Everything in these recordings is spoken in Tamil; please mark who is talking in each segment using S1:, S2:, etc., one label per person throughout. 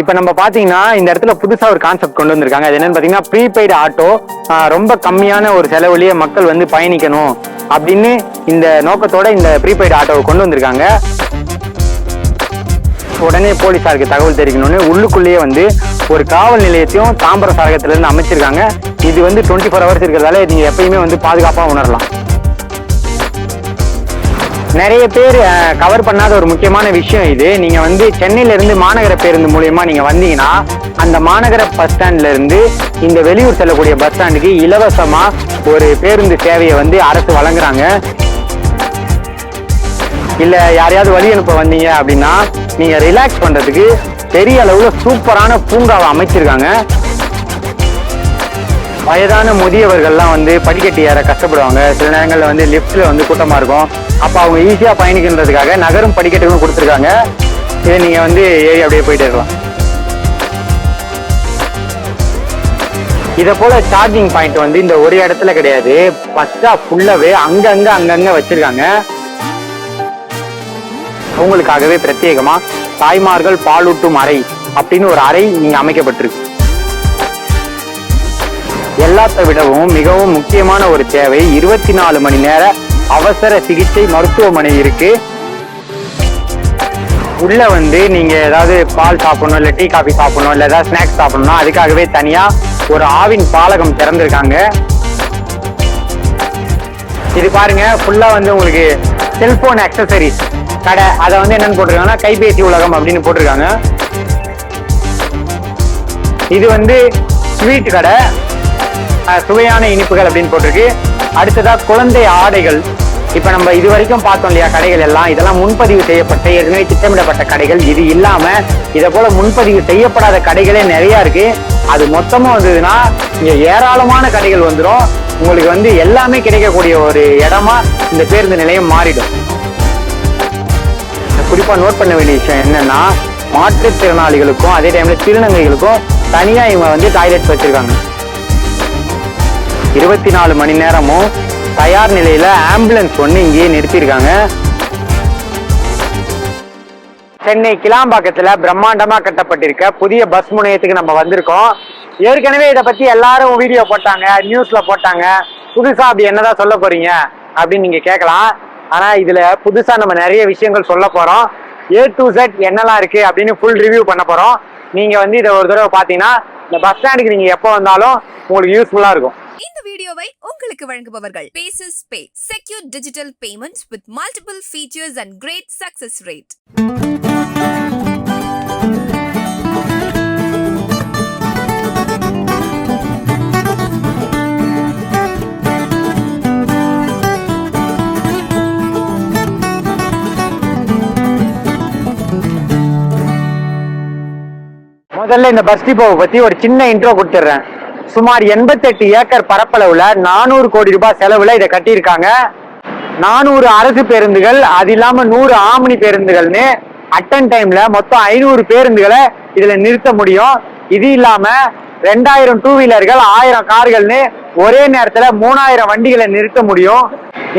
S1: இப்போ நம்ம பார்த்தீங்கன்னா இந்த இடத்துல புதுசாக ஒரு கான்செப்ட் கொண்டு வந்திருக்காங்க. அது என்னன்னு பார்த்தீங்கன்னா ப்ரீபெய்டு ஆட்டோ ரொம்ப கம்மியான ஒரு செலவுலேயே மக்கள் வந்து பயணிக்கணும் அப்படின்னு இந்த நோக்கத்தோட இந்த ப்ரீபெய்டு ஆட்டோவை கொண்டு வந்திருக்காங்க. உடனே போலீஸாருக்கு தகவல் தெரிவிக்கணும்னு உள்ளுக்குள்ளேயே வந்து ஒரு காவல் நிலையத்தையும் தாம்பரம் சரகத்துலேருந்து அமைச்சிருக்காங்க. இது வந்து டுவெண்ட்டி ஃபோர் ஹவர்ஸ் இருக்கிறதால நீங்கள் எப்பயுமே வந்து பாதுகாப்பாக உணரலாம். நிறைய பேர் கவர் பண்ணாத ஒரு முக்கியமான விஷயம் இது. நீங்க வந்து சென்னையில இருந்து மாநகர பேருந்து மூலியமா நீங்க வந்தீங்கன்னா அந்த மாநகர பஸ் ஸ்டாண்ட்ல இருந்து இந்த வெளியூர் செல்லக்கூடிய பஸ் ஸ்டாண்டுக்கு இலவசமா ஒரு பேருந்து சேவையை வந்து அரசு வழங்குறாங்க. இல்ல யாரையாவது வழி அனுப்ப வந்தீங்க அப்படின்னா நீங்க ரிலாக்ஸ் பண்றதுக்கு பெரிய அளவுல சூப்பரான பூங்காவை அமைச்சிருக்காங்க. வயதான முதியவர்கள்லாம் வந்து படிக்கட்டு ஏற கஷ்டப்படுவாங்க. சில நேரங்களில் வந்து லிஃப்ட்ல வந்து கூட்டமாக இருக்கும். அப்போ அவங்க ஈஸியாக பயணிக்கின்றதுக்காக நகரும் படிக்கட்டுகளும் கொடுத்துருக்காங்க. இதை நீங்கள் வந்து ஏறி அப்படியே போயிட்டே இருக்கலாம். இதை போல சார்ஜிங் பாயிண்ட் வந்து இந்த ஒரு இடத்துல கிடையாது. ஃபர்ஸ்டா ஃபுல்லாவே அங்கங்க அங்கங்க வச்சிருக்காங்க. அவங்களுக்காகவே பிரத்யேகமா தாய்மார்கள் பாலூட்டும் அறை அப்படின்னு ஒரு அறை இங்க அமைக்கப்பட்டிருக்கு. எல்லாத்தை விடவும் மிகவும் முக்கியமான ஒரு தேவை. இருபத்தி நாலு மணி நேர அவசர சிகிச்சை மருத்துவமனை இருக்கு. உள்ள வந்து நீங்க ஏதாவது பால் சாப்பிடணும் இல்ல டீ காஃபி சாப்பிடணும் இல்ல ஏதாவது ஸ்நாக்ஸ் சாப்பிடணும்னா அதுக்காகவே தனியா ஒரு ஆவின் பாலகம் திறந்திருக்காங்க. இது பாருங்க ஃபுல்லா வந்து உங்களுக்கு செல்போன் அக்சசரிஸ் கடை. அதை வந்து என்னன்னு போட்டிருக்காங்கன்னா கைபேசி உலகம் அப்படின்னு போட்டிருக்காங்க. இது வந்து ஸ்வீட் கடை. சுவையான இனிப்புகள் அப்படின்னு போட்டிருக்கு. அடுத்ததாக குழந்தை ஆடைகள். இப்போ நம்ம இது வரைக்கும் பார்த்தோம் இல்லையா கடைகள் எல்லாம். இதெல்லாம் முன்பதிவு செய்யப்பட்ட ஏற்கனவே திட்டமிடப்பட்ட கடைகள். இது இல்லாமல் இதை போல முன்பதிவு செய்யப்படாத கடைகளே நிறையா இருக்கு. அது மொத்தமாக வந்ததுன்னா இங்கே ஏராளமான கடைகள் வந்துடும் உங்களுக்கு வந்து எல்லாமே கிடைக்கக்கூடிய ஒரு இடமா இந்த பேருந்து நிலையம் மாறிடும். குறிப்பாக நோட் பண்ண வேண்டிய விஷயம் என்னன்னா மாற்றுத்திறனாளிகளுக்கும் அதே டைம்ல திருநங்கைகளுக்கும் தனியாக இவங்க வந்து டாய்லெட் வச்சிருக்காங்க. இருபத்தி நாலு மணி நேரமும் தயார் நிலையில ஆம்புலன்ஸ் ஒன்று இங்கேயே நிறுத்தியிருக்காங்க. சென்னை கிளாம்பாக்கத்துல பிரம்மாண்டமா கட்டப்பட்டிருக்க புதிய பஸ் முனையத்துக்கு நம்ம வந்திருக்கோம். ஏற்கனவே இதை பத்தி எல்லாரும் வீடியோ போட்டாங்க நியூஸ்ல போட்டாங்க. புதுசா அப்படி என்னதான் சொல்ல போறீங்க அப்படின்னு நீங்க கேட்கலாம். ஆனா இதுல புதுசா நம்ம நிறைய விஷயங்கள் சொல்ல போறோம். ஏ டு செட் என்னெல்லாம் இருக்கு அப்படின்னு ஃபுல் ரிவ்யூ பண்ண போறோம். நீங்க வந்து இதை ஒரு தடவை பாத்தீங்கன்னா இந்த பஸ் ஸ்டாண்டுக்கு நீங்க எப்போ வந்தாலும் உங்களுக்கு யூஸ்ஃபுல்லா இருக்கும்.
S2: இந்த வீடியோவை உங்களுக்கு வழங்குபவர்கள். Paces pay secure digital payments with multiple features and great success rate
S1: முதல்ல இந்த பஸ் டிப்போவை பத்தி ஒரு சின்ன இன்ட்ரோ கொடுத்துட்றேன் சுமார் எண்பத்தெட்டு ஏக்கர் பரப்பளவுல நானூறு கோடி ரூபாய் செலவுல இதை கட்டியிருக்காங்க. நானூறு அரசு பேருந்துகள் அது இல்லாம நூறு ஆமணி பேருந்துகள்னு அட்டன் டைம்ல மொத்தம் ஐநூறு பேருந்துகளை இதுல நிறுத்த முடியும். இது இல்லாம ரெண்டாயிரம் டூ வீலர்கள் ஆயிரம் கார்கள்னு ஒரே நேரத்துல மூணாயிரம் வண்டிகளை நிறுத்த முடியும்.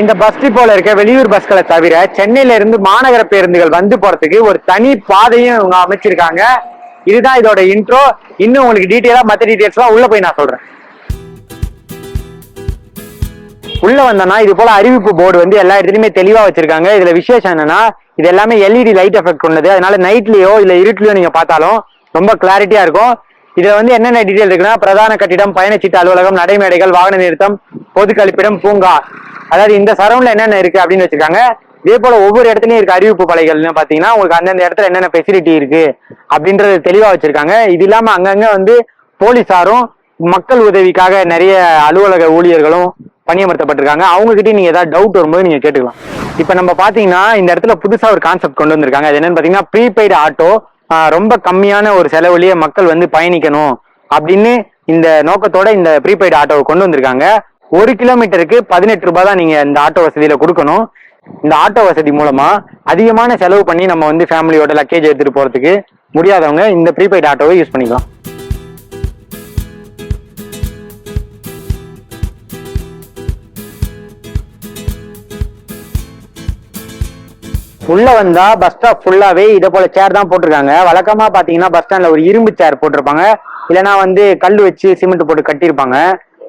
S1: இந்த பஸ் டிப்போல இருக்க வெளியூர் பஸ்களை தவிர சென்னையில இருந்து மாநகர பேருந்துகள் வந்து போறதுக்கு ஒரு தனி பாதையும் இவங்க அமைச்சிருக்காங்க. இதுதான் இதோட இன்ட்ரோ இன்னும் உங்களுக்கு டீட்டெயிலா மத்த டீட்டெயில்ஸ்லாம் உள்ள போய் நான் சொல்றேன். உள்ள வந்தோம்னா இது போல அறிவிப்பு போர்டு வந்து எல்லா இடத்துலயுமே தெளிவா வச்சிருக்காங்க. இதுல விசேஷம் என்னன்னா இது எல்லாமே எல்இடி லைட் எஃபெக்ட் கொண்டது. அதனால நைட்லயோ இல்ல இருட்லயோ நீங்க பார்த்தாலும் ரொம்ப கிளாரிட்டியா இருக்கும். இதுல வந்து என்னென்ன டீடைல் இருக்குன்னா பிரதான கட்டிடம் பயணச்சீட்டு அலுவலகம் நடைமேடைகள் வாகன நிறுத்தம் பொது கழிப்பிடம் பூங்கா. அதாவது இந்த சரௌண்ட்ல என்னென்ன இருக்கு அப்படின்னு வச்சிருக்காங்க. இதே போல ஒவ்வொரு இடத்துலயும் இருக்க அறிவிப்பு பலைகள்னு பாத்தீங்கன்னா உங்களுக்கு அந்தந்த இடத்துல என்னென்ன ஃபெசிலிட்டி இருக்கு அப்படின்றது தெளிவா வச்சிருக்காங்க. இது இல்லாம அங்கங்க வந்து போலீஸாரும் மக்கள் உதவிக்காக நிறைய அலுவலக ஊழியர்களும் பணியமர்த்தப்பட்டிருக்காங்க. அவங்க கிட்ட நீங்க ஏதாவது டவுட் வரும்போது நீங்க கேட்டுக்கலாம். இப்ப நம்ம பாத்தீங்கன்னா இந்த இடத்துல புதுசா ஒரு கான்செப்ட் கொண்டு வந்திருக்காங்க. அது என்னன்னு பாத்தீங்கன்னா ப்ரீபெய்டு ஆட்டோ ரொம்ப கம்மியான ஒரு செலவுலயே மக்கள் வந்து பயணிக்கணும் அப்படின்னு இந்த நோக்கத்தோட இந்த ப்ரீபெய்டு ஆட்டோவை கொண்டு வந்திருக்காங்க. ஒரு கிலோமீட்டருக்கு பதினெட்டு ரூபாய் தான் நீங்க இந்த ஆட்டோ வசதியில கொடுக்கணும். இந்த ஆட்டோ வசதி மூலமா அதிகமான செலவு பண்ணி நம்ம வந்து ஃபேமிலியோட லக்கேஜ் எடுத்துட்டு போறதுக்கு முடியாதவங்க இந்த ப்ரீபெய்ட் ஆட்டோவை யூஸ் பண்ணிக்கலாம். உள்ள வந்தா பஸ் ஸ்டாப் ஃபுல்லாவே இதை போல சேர் தான் போட்டிருக்காங்க. வழக்கமா பாத்தீங்கன்னா பஸ் ஸ்டாண்ட்ல ஒரு இரும்பு சேர் போட்டிருப்பாங்க. இல்லைன்னா வந்து கல் வச்சு சிமெண்ட் போட்டு கட்டியிருப்பாங்க.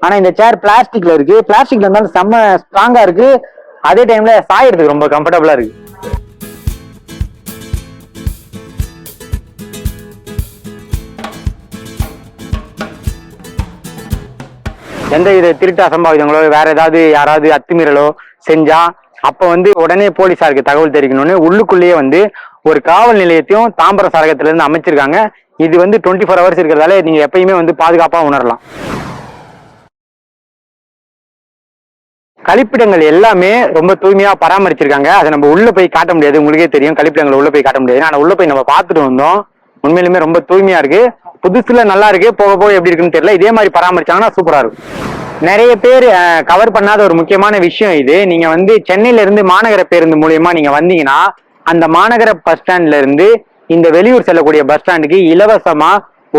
S1: ஆனா இந்த சேர் பிளாஸ்டிக்ல இருக்கு. பிளாஸ்டிக்ல இருந்தாலும் செம்ம ஸ்ட்ராங்கா இருக்கு. அதே டைம்ல சாயறதுக்கு ரொம்ப கம்ஃபர்டபுளா இருக்கு. எந்த வித திருட்டு அசம்பாவிதங்களோ வேற ஏதாவது யாராவது அத்துமீறலோ செஞ்சா அப்ப வந்து உடனே போலீஸாருக்கு தகவல் தெரிவிக்கணும்னு உள்ளுக்குள்ளேயே வந்து ஒரு காவல் நிலையத்தையும் தாம்பரம் சரகத்துல இருந்து அமைச்சிருக்காங்க. இது வந்து டுவெண்ட்டி ஃபோர் ஹவர்ஸ் இருக்கிறதால நீங்க எப்பயுமே வந்து பாதுகாப்பா உணரலாம். கழிப்பிடங்கள் எல்லாமே ரொம்ப தூய்மையா பராமரிச்சிருக்காங்க. அதை நம்ம உள்ள போய் காட்ட முடியாது. உங்களுக்கே தெரியும். கழிப்பிடங்களை உள்ள போய் காட்ட முடியாது. ஆனா உள்ள போய் நம்ம பார்த்துட்டு வந்தோம். உண்மையிலுமே ரொம்ப தூய்மையா இருக்கு. புதுசுல நல்லா இருக்கு. போக போக எப்படி இருக்குன்னு தெரியல. இதே மாதிரி பராமரிச்சாங்கன்னா சூப்பரா இருக்கும். நிறைய பேர் கவர் பண்ணாத ஒரு முக்கியமான விஷயம் இது. நீங்க வந்து சென்னையில இருந்து மாநகர பேருந்து மூலியமா நீங்க வந்தீங்கன்னா அந்த மாநகர பஸ் ஸ்டாண்ட்ல இருந்து இந்த வெளியூர் செல்லக்கூடிய பஸ் ஸ்டாண்டுக்கு இலவசமா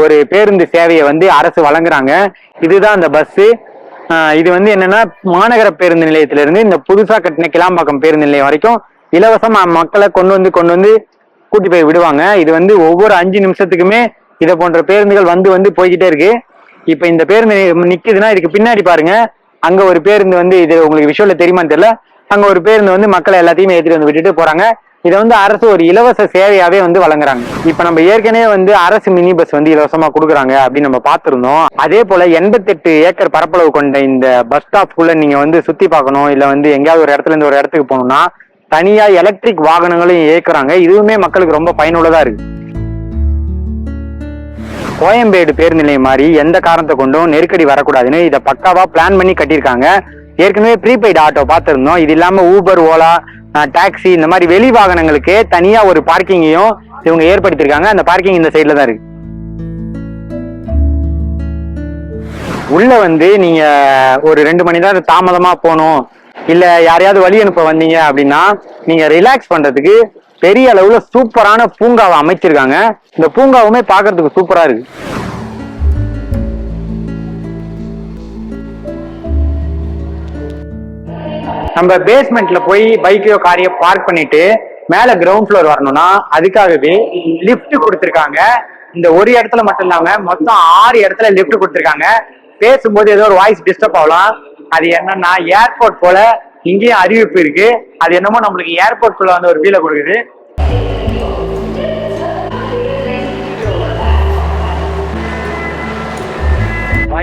S1: ஒரு பேருந்து சேவையை வந்து அரசு வழங்குறாங்க. இதுதான் அந்த பஸ் இது வந்து என்னன்னா மாநகர பேருந்து நிலையத்திலிருந்து இந்த புதுசா கட்டின கிளாம்பாக்கம் பேருந்து நிலையம் வரைக்கும் இலவசமா மக்களை கொண்டு வந்து கொண்டு வந்து கூட்டி போய் விடுவாங்க. இது வந்து ஒவ்வொரு அஞ்சு நிமிஷத்துக்குமே இதை போன்ற பேருந்துகள் வந்து வந்து போய்கிட்டே இருக்கு. இப்ப இந்த பேருந்து நிக்குதுன்னா இதுக்கு பின்னாடி பாருங்க. அங்க ஒரு பேருந்து வந்து இது உங்களுக்கு விஷயம்ல தெரியுமான்னு தெரியல. அங்க ஒரு பேருந்து வந்து மக்களை எல்லாத்தையுமே ஏற்றிட்டு வந்து விட்டுட்டு போறாங்க. இதை வந்து அரசு ஒரு இலவச சேவையாவே வந்து வழங்குறாங்க. இப்ப நம்ம ஏற்கனவே வந்து அரசு மினி பஸ் வந்து இலவசமா கொடுக்குறாங்க அப்படின்னு நம்ம பார்த்திருந்தோம். அதே போல எண்பத்தெட்டு ஏக்கர் பரப்பளவு கொண்ட இந்த பஸ் ஸ்டாப்குள்ள நீங்க வந்து சுத்தி பார்க்கணும் இல்ல வந்து எங்கேயாவது ஒரு இடத்துல இருந்து ஒரு இடத்துக்கு போகணும்னா தனியா எலக்ட்ரிக் வாகனங்களையும் இயக்குறாங்க. இதுவுமே மக்களுக்கு ரொம்ப பயனுள்ளதா இருக்கு. கோயம்பேடு பேருந்து நிலையம் மாதிரி எந்த காரணத்தை கொண்டும் நெருக்கடி வரக்கூடாதுன்னு இதை பக்காவா பிளான் பண்ணி கட்டியிருக்காங்க. ஏற்கனவே ப்ரீபெய்டு ஆட்டோ பார்த்துருந்தோம். இது இல்லாம ஊபர் ஓலா டாக்ஸி இந்த மாதிரி வெளி வாகனங்களுக்கு தனியா ஒரு பார்க்கிங்கையும் இவங்க ஏற்படுத்தியிருக்காங்க. அந்த பார்க்கிங் இந்த சைட்ல தான் இருக்கு. உள்ள வந்து நீங்க ஒரு ரெண்டு மணி நேரம் தாமதமா போகணும். இல்ல யாரையாவது வழி அனுப்ப வந்தீங்க அப்படின்னா நீங்க ரிலாக்ஸ் பண்றதுக்கு பெரிய அளவுல சூப்பரான பூங்காவை அமைச்சிருக்காங்க. இந்த பூங்காவுமே பாக்குறதுக்கு சூப்பரா இருக்கு. நம்ம பேஸ்மெண்ட்ல போய் பைக்கையோ காரையோ பார்க் பண்ணிட்டு மேல கிரவுண்ட் ஃப்ளோர் வரணும்னா அதுக்காகவே லிஃப்ட் கொடுத்துருக்காங்க. இந்த ஒரு இடத்துல மட்டும் இல்லாம மொத்தம் ஆறு இடத்துல லிஃப்ட் கொடுத்துருக்காங்க. பேசும்போது ஏதோ ஒரு வாய்ஸ் டிஸ்டர்ப் ஆகலாம். அது என்னன்னா ஏர்போர்ட் போல இங்கேயும் அறிவிப்பு இருக்கு. அது என்னமோ நம்மளுக்கு ஏர்போர்ட் குள்ள வந்து ஒரு ஃபீலை கொடுக்குது.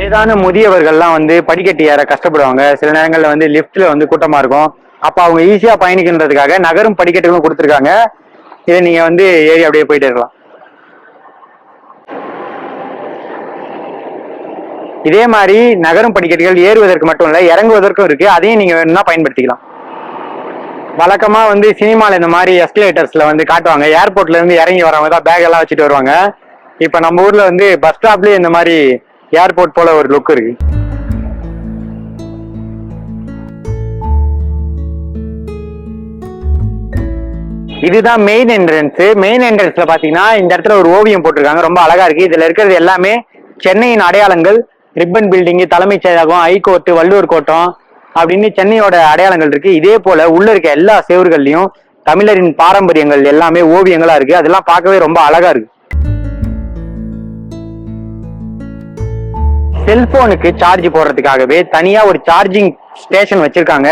S1: வயதான முதியவர்கள்லாம் வந்து படிக்கட்டு ஏற கஷ்டப்படுவாங்க. சில நேரங்களில் வந்து லிஃப்ட்ல வந்து கூட்டமா இருக்கும். அப்ப அவங்க ஈஸியா பயணிக்கின்றதுக்காக நகரும் படிக்கட்டுகளும் கொடுத்துருக்காங்க. இதை நீங்க வந்து ஏறி அப்படியே போயிட்டே இருக்கலாம். இதே மாதிரி நகரும் படிக்கட்டுகள் ஏறுவதற்கு மட்டும் இல்லை இறங்குவதற்கும் இருக்கு. அதையும் நீங்க வேணும்னா பயன்படுத்திக்கலாம். வழக்கமா வந்து சினிமால இந்த மாதிரி எஸ்கலேட்டர்ஸ்ல வந்து காட்டுவாங்க. ஏர்போர்ட்ல இருந்து இறங்கி வரவங்க தான் பேக் எல்லாம் வச்சுட்டு வருவாங்க. இப்ப நம்ம ஊர்ல வந்து பஸ் ஸ்டாப்லயே இந்த மாதிரி ஏர்போர்ட் போல ஒரு லுக் இருக்கு. இதுதான் மெயின் என்ட்ரன்ஸ் மெயின் என்ட்ரன்ஸ்ல பாத்தீங்கன்னா இந்த இடத்துல ஒரு ஓவியம் போட்டிருக்காங்க. ரொம்ப அழகா இருக்கு. இதுல இருக்கிறது எல்லாமே சென்னையின் அடையாளங்கள். ரிப்பன் பில்டிங் தலைமைச் செயலகம் ஹைகோர்ட் வள்ளுவர் கோட்டம் அப்படின்னு சென்னையோட அடையாளங்கள் இருக்கு. இதே போல உள்ள இருக்க எல்லா சேவர்கள்லயும் தமிழரின் பாரம்பரியங்கள் எல்லாமே ஓவியங்களா இருக்கு. அதெல்லாம் பார்க்கவே ரொம்ப அழகா இருக்கு. செல்போனுக்கு சார்ஜ் போடுறதுக்காகவே தனியா ஒரு சார்ஜிங் ஸ்டேஷன் வச்சிருக்காங்க.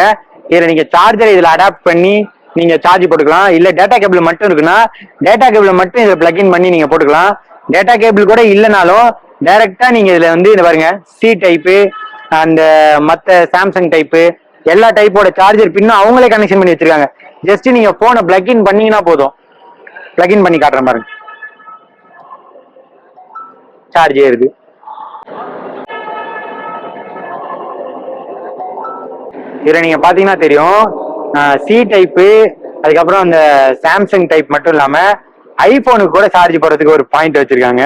S1: இதுல நீங்க சார்ஜரை இதுல அடாப்ட் பண்ணி நீங்க சார்ஜ் போட்டுக்கலாம். இல்ல டேட்டா கேபிள் மட்டும் இருக்குன்னா டேட்டா கேபிள் மட்டும் இதுல பிளக்இன் பண்ணி நீங்க போட்டுக்கலாம். டேட்டா கேபிள் கூட இல்லைனாலும் டைரக்டா நீங்க இதுல வந்து இந்த பாருங்க சி டைப்பு அந்த மத்த சாம்சங் டைப்பு எல்லா டைப்போட சார்ஜர் பின்னும் அவங்களே கனெக்ஷன் பண்ணி வச்சிருக்காங்க. ஜஸ்ட் நீங்க போனை பிளக்இன் பண்ணீங்கன்னா போதும். பிளக்இன் பண்ணி காட்டுறேன் பாருங்க. சார்ஜ் ஏறுது. இதில் நீங்கள் பார்த்தீங்கன்னா தெரியும். சி டைப்பு அதுக்கப்புறம் அந்த சாம்சங் டைப் மட்டும் இல்லாமல் ஐஃபோனுக்கு கூட சார்ஜ் போடுறதுக்கு ஒரு பாயிண்ட் வச்சுருக்காங்க.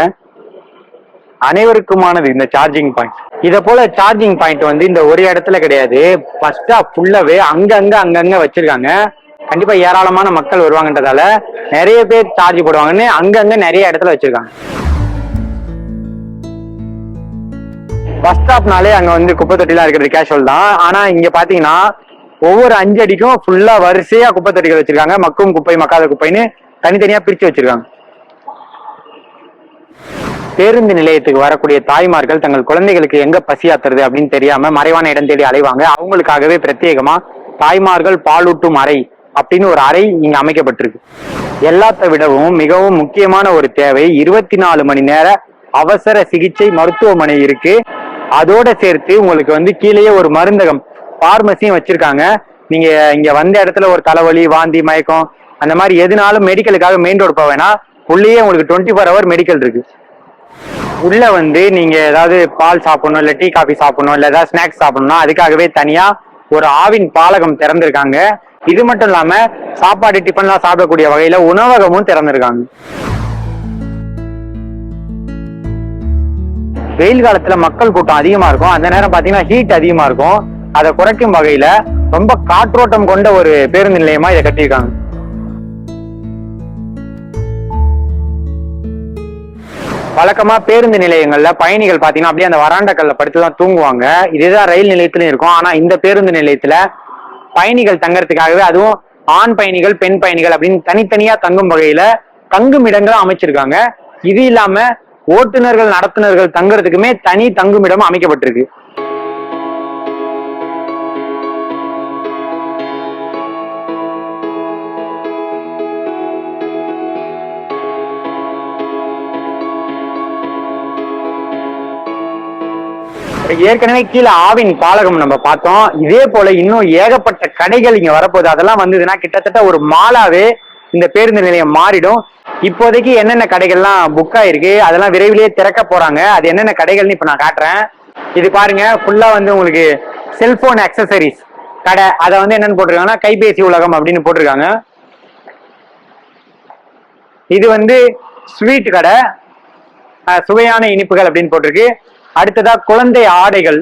S1: அனைவருக்குமானது இந்த சார்ஜிங் பாயிண்ட் இதை போல சார்ஜிங் பாயிண்ட் வந்து இந்த ஒரு இடத்துல கிடையாது. ஃபர்ஸ்டா ஃபுல்லாவே அங்கங்க அங்கங்க வச்சிருக்காங்க. கண்டிப்பா ஏராளமான மக்கள் வருவாங்கன்றதால நிறைய பேர் சார்ஜ் போடுவாங்கன்னு அங்கங்க நிறைய இடத்துல வச்சிருக்காங்க. பஸ் ஸ்டாப்னாலே அங்க வந்து குப்பை தொட்டிலாம் இருக்கிறது கேஷுவல் தான். ஆனா இங்க பாத்தீங்கன்னா ஒவ்வொரு அஞ்சு அடிக்கும் ஃபுல்லா வரிசையா குப்பை தொட்டிகள் வச்சிருக்காங்க. மக்கும் குப்பை மக்காத குப்பைன்னு தனித்தனியா பிரிச்சு வச்சிருக்காங்க. பேருந்து நிலையத்துக்கு வரக்கூடிய தாய்மார்கள் தங்கள் குழந்தைகளுக்கு எங்க பசியாத்துறது அப்படின்னு தெரியாம மறைவான இடம் தேடி அலைவாங்க. அவங்களுக்காகவே பிரத்யேகமா தாய்மார்கள் பாலூட்டும் அறை அப்படின்னு ஒரு அறை இங்க அமைக்கப்பட்டிருக்கு. எல்லாத்த விடவும் மிகவும் முக்கியமான ஒரு தேவை. இருபத்தி நாலு மணி நேர அவசர சிகிச்சை மருத்துவமனை இருக்கு. அதோட சேர்த்து உங்களுக்கு வந்து கீழேயே ஒரு மருந்தகம் பார்மசியும் வச்சிருக்காங்க. நீங்க இங்க வந்த இடத்துல ஒரு தலைவலி வாந்தி மயக்கம் அந்த மாதிரி எதுனாலும் மெடிக்கலுக்காக மெயின் ரோடு போவேனா உள்ளேயே உங்களுக்கு டுவெண்ட்டி ஃபோர் ஹவர் மெடிக்கல் இருக்கு. உள்ள வந்து நீங்க ஏதாவது பால் சாப்பிடணும் இல்ல டீ காஃபி சாப்பிடணும் இல்ல ஏதாவது ஸ்நாக்ஸ் சாப்பிடணும்னா அதுக்காகவே தனியா ஒரு ஆவின் பாலகம் திறந்திருக்காங்க. இது மட்டும் இல்லாம சாப்பாடு டிஃபன்லாம் சாப்பிடக்கூடிய வகையில உணவகமும் திறந்திருக்காங்க. வெயில் காலத்துல மக்கள் கூட்டம் அதிகமா இருக்கும். அந்த நேரம் பாத்தீங்கன்னா ஹீட் அதிகமா இருக்கும். அதை குறைக்கும் வகையில ரொம்ப காற்றோட்டம் கொண்ட ஒரு பேருந்து நிலையமா இதை கட்டியிருக்காங்க. வழக்கமா பேருந்து நிலையங்கள்ல பயணிகள் பாத்தீங்கன்னா அப்படியே அந்த வராண்டக்கல்ல படுத்து தான் தூங்குவாங்க. இதுதான் ரயில் நிலையத்திலும் இருக்கும். ஆனா இந்த பேருந்து நிலையத்துல பயணிகள் தங்கறதுக்காகவே அதுவும் ஆண் பயணிகள் பெண் பயணிகள் அப்படின்னு தனித்தனியா தங்கும் வகையில தங்கும் இடங்களும் அமைச்சிருக்காங்க. இது இல்லாம ஓட்டுநர்கள் நடத்துனர்கள் தங்குறதுக்குமே தனி தங்குமிடம் அமைக்கப்பட்டிருக்கு. ஏற்கனவே கீழே ஆவின் பாலகம் நம்ம பார்த்தோம். இதே போல இன்னும் ஏகப்பட்ட கடைகள் இங்க வரப்போகுது. அதெல்லாம் வந்ததுன்னா கிட்டத்தட்ட ஒரு மாலாவே இந்த பேருந்து நிலையம் மாறிடும். இப்போதைக்கு என்னென்ன கடைகள்லாம் புக் ஆயிருக்கு அதெல்லாம் விரைவிலேயே திறக்க போறாங்க. அது என்னென்ன கடைகள்னு இப்ப நான் காட்டுறேன். இது பாருங்க ஃபுல்லா வந்து உங்களுக்கு செல்போன் அக்சசரிஸ் கடை. அதை வந்து என்னன்னு போட்டிருக்காங்கன்னா கைபேசி உலகம் அப்படின்னு போட்டிருக்காங்க. இது வந்து ஸ்வீட் கடை. சுவையான இனிப்புகள் அப்படின்னு போட்டிருக்கு. அடுத்ததா குழந்தை ஆடைகள்.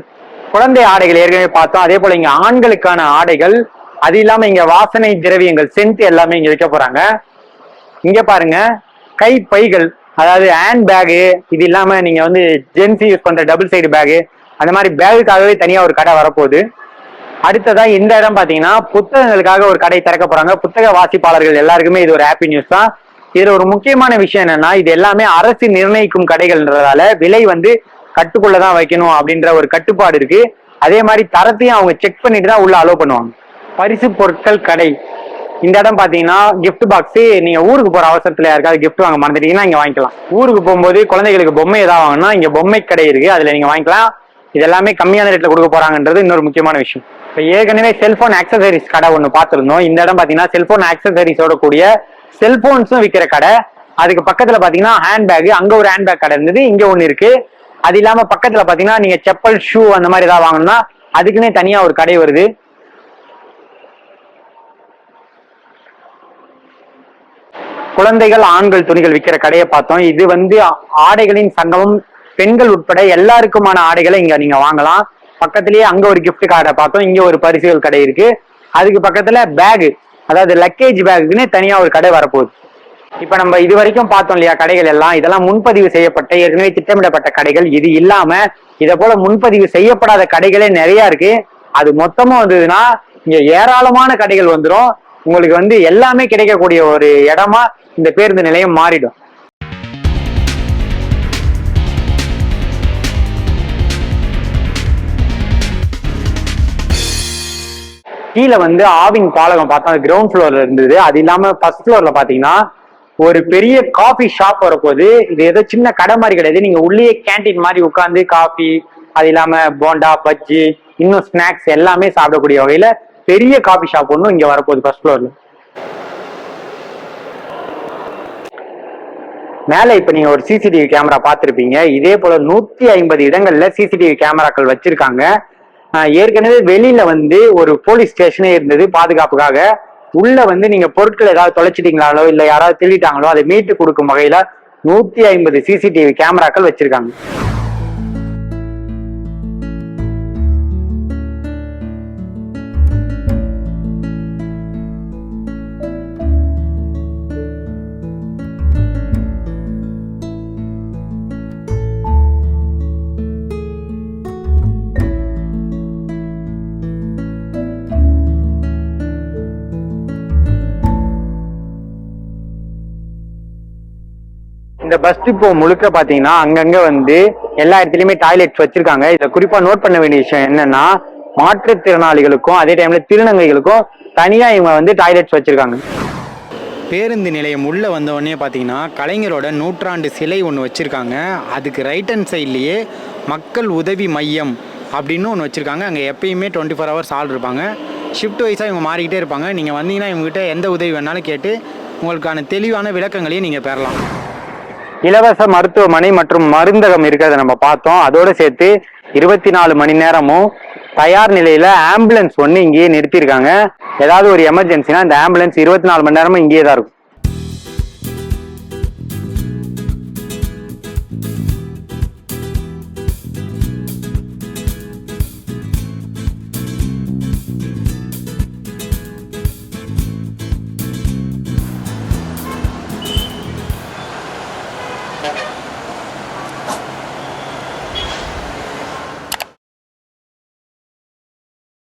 S1: குழந்தை ஆடைகள் ஏற்கனவே பார்த்தோம். அதே போல இங்க ஆண்களுக்கான ஆடைகள். அது இல்லாம இங்க வாசனை திரவியங்கள் சென்ட் எல்லாமே இங்க வைக்க போறாங்க. இங்க பாருங்க கை பைகள் அதாவது ஹேண்ட் பேகு இது இல்லாம நீங்க வந்து ஜென்சி யூஸ் பண்ற டபுள் சைடு பேகு அந்த மாதிரி பேகுக்காகவே தனியா ஒரு கடை வரப்போகுது. அடுத்ததா இந்த இடம் பாத்தீங்கன்னா புத்தகங்களுக்காக ஒரு கடை திறக்க போறாங்க. புத்தக வாசிப்பாளர்கள் எல்லாருக்குமே இது ஒரு ஹாப்பி நியூஸ் தான். இதுல ஒரு முக்கியமான விஷயம் என்னன்னா இது எல்லாமே அரசு நிர்ணயிக்கும் கடைகள்ன்றதால விலை வந்து கட்டுக்குள்ளதான் வைக்கணும் அப்படின்ற ஒரு கட்டுப்பாடு இருக்கு. அதே மாதிரி தரத்தையும் அவங்க செக் பண்ணிட்டு தான் உள்ள அலோவ் பண்ணுவாங்க. பரிசு பொருட்கள் கடை. இந்த இடம் பார்த்தீங்கன்னா கிஃப்ட் பாக்ஸ் நீங்கள் ஊருக்கு போகிற அவசரத்தில் யாருக்காவது கிஃப்ட் வாங்க மறந்துட்டீங்கன்னா இங்கே வாங்கிக்கலாம். ஊருக்கு போகும்போது குழந்தைகளுக்கு பொம்மை ஏதாவது வாங்கினா இங்கே பொம்மை கடை இருக்குது அதில் நீங்கள் வாங்கிக்கலாம். இது எல்லாமே கம்மியான ரேட்டில் கொடுக்க போகிறாங்கன்றது இன்னொரு முக்கியமான விஷயம். இப்போ ஏற்கனவே செல்ஃபோன் ஆக்சசரிஸ் கடை ஒன்று பார்த்துருந்தோம். இந்த இடம் பார்த்தீங்கன்னா செல்ஃபோன் ஆக்சசரிஸோட கூடிய செல்ஃபோன்ஸும் விற்கிற கடை. அதுக்கு பக்கத்தில் பார்த்தீங்கன்னா ஹேண்ட்பேக் அங்கே ஒரு ஹேண்ட்பேக் கடை இருந்தது இங்கே ஒன்று இருக்குது அது இல்லாமல் பக்கத்தில் பார்த்தீங்கன்னா நீங்கள் செப்பல் ஷூ அந்த மாதிரி ஏதாவது வாங்கணும்னா அதுக்குன்னே தனியாக ஒரு கடை வருது. குழந்தைகள் ஆண்கள் துணிகள் விற்கிற கடையை பார்த்தோம். இது வந்து ஆடைகளின் சங்கமம். பெண்கள் உட்பட எல்லாருக்குமான ஆடைகளை இங்க நீங்க வாங்கலாம். பக்கத்திலேயே அங்க ஒரு கிஃப்ட் கார்டை பார்த்தோம். இங்க ஒரு பரிசுகள் கடை இருக்கு. அதுக்கு பக்கத்துல பேகு அதாவது லக்கேஜ் பேக்குன்னு தனியா ஒரு கடை வரப்போகுது. இப்ப நம்ம இது வரைக்கும் பார்த்தோம் இல்லையா கடைகள் எல்லாம். இதெல்லாம் முன்பதிவு செய்யப்பட்ட ஏற்கனவே திட்டமிடப்பட்ட கடைகள். இது இல்லாம இதை போல முன்பதிவு செய்யப்படாத கடைகளே நிறைய இருக்கு. அது மொத்தமா வந்ததுன்னா இங்க ஏராளமான கடைகள் வந்துடும் உங்களுக்கு வந்து எல்லாமே கிடைக்கக்கூடிய ஒரு இடமா இந்த பேருந்து நிலையம் மாறிடும். கீழே வந்து ஆவின் பாலகம் பார்த்தா கிரவுண்ட் ஃப்ளோர்ல இருந்தது. அது இல்லாம ஃபர்ஸ்ட் ஃப்ளோர்ல பாத்தீங்கன்னா ஒரு பெரிய காஃபி ஷாப் வரப்போகுது. இது ஏதோ சின்ன கடை மாதிரி கிடையாது. நீங்க உள்ளேயே கேண்டீன் மாதிரி உட்காந்து காஃபி அது இல்லாம போண்டா பஜ்ஜி இன்னும் ஸ்நாக்ஸ் எல்லாமே சாப்பிடக்கூடிய வகையில பெரிய காபி ஷாப் ஒன்றும் இங்கே வரப்போகுது ஃபர்ஸ்ட் ஃப்ளோரில் மேலே இப்போ நீங்கள் ஒரு சிசிடிவி கேமரா பார்த்துருப்பீங்க. இதே போல் நூற்றி ஐம்பது இடங்களில் சிசிடிவி கேமராக்கள் வச்சுருக்காங்க. ஏற்கனவே வெளியில் வந்து ஒரு போலீஸ் ஸ்டேஷனே இருந்தது பாதுகாப்புக்காக. உள்ளே வந்து நீங்கள் பொருட்கள் ஏதாவது தொலைச்சிட்டீங்களாலோ இல்லை யாராவது திருடிட்டாங்களோ அதை மீட்டு கொடுக்கும் வகையில் நூற்றி ஐம்பது சிசிடிவி கேமராக்கள் வச்சுருக்காங்க. ஃபர்ஸ்ட் இப்போ முழுக்க பாத்தீங்கன்னா அங்கங்க வந்து எல்லா இடத்துலயுமே டாய்லெட்ஸ் வச்சிருக்காங்க. இதை குறிப்பா நோட் பண்ண வேண்டிய விஷயம் என்னன்னா மாற்றுத்திறனாளிகளுக்கும் அதே டைம்ல திருநங்கைகளுக்கும் தனியா இவங்க வந்து டாய்லெட்ஸ் வச்சிருக்காங்க.
S3: பேருந்து நிலையம் உள்ளே வந்த உடனே பார்த்தீங்கன்னா கலைஞரோட நூற்றாண்டு சிலை ஒன்று வச்சுருக்காங்க. அதுக்கு ரைட் ஹேண்ட் சைட்லேயே மக்கள் உதவி மையம் அப்படின்னு ஒன்று வச்சுருக்காங்க. அங்கே எப்பயுமே டுவெண்ட்டி ஃபோர் ஹவர்ஸ் ஆள் இருப்பாங்க. ஷிஃப்ட் வைஸாக இவங்க மாறிக்கிட்டே இருப்பாங்க. நீங்கள் வந்தீங்கன்னா இவங்ககிட்ட எந்த உதவி வேணாலும் கேட்டு உங்களுக்கான தெளிவான விளக்கங்களையும் நீங்கள் பெறலாம்.
S1: இலவச மருத்துவமனை மற்றும் மருந்தகம் இருக்கிறத நம்ம பார்த்தோம். அதோட சேர்த்து இருபத்தி நாலு மணி நேரமும் தயார் நிலையில ஆம்புலன்ஸ் ஒன்று இங்கேயே நிறுத்தியிருக்காங்க. ஏதாவது ஒரு எமர்ஜென்சினா இந்த ஆம்புலன்ஸ் இருபத்தி நாலு மணி நேரமும் இங்கேயே தான் இருக்கும்.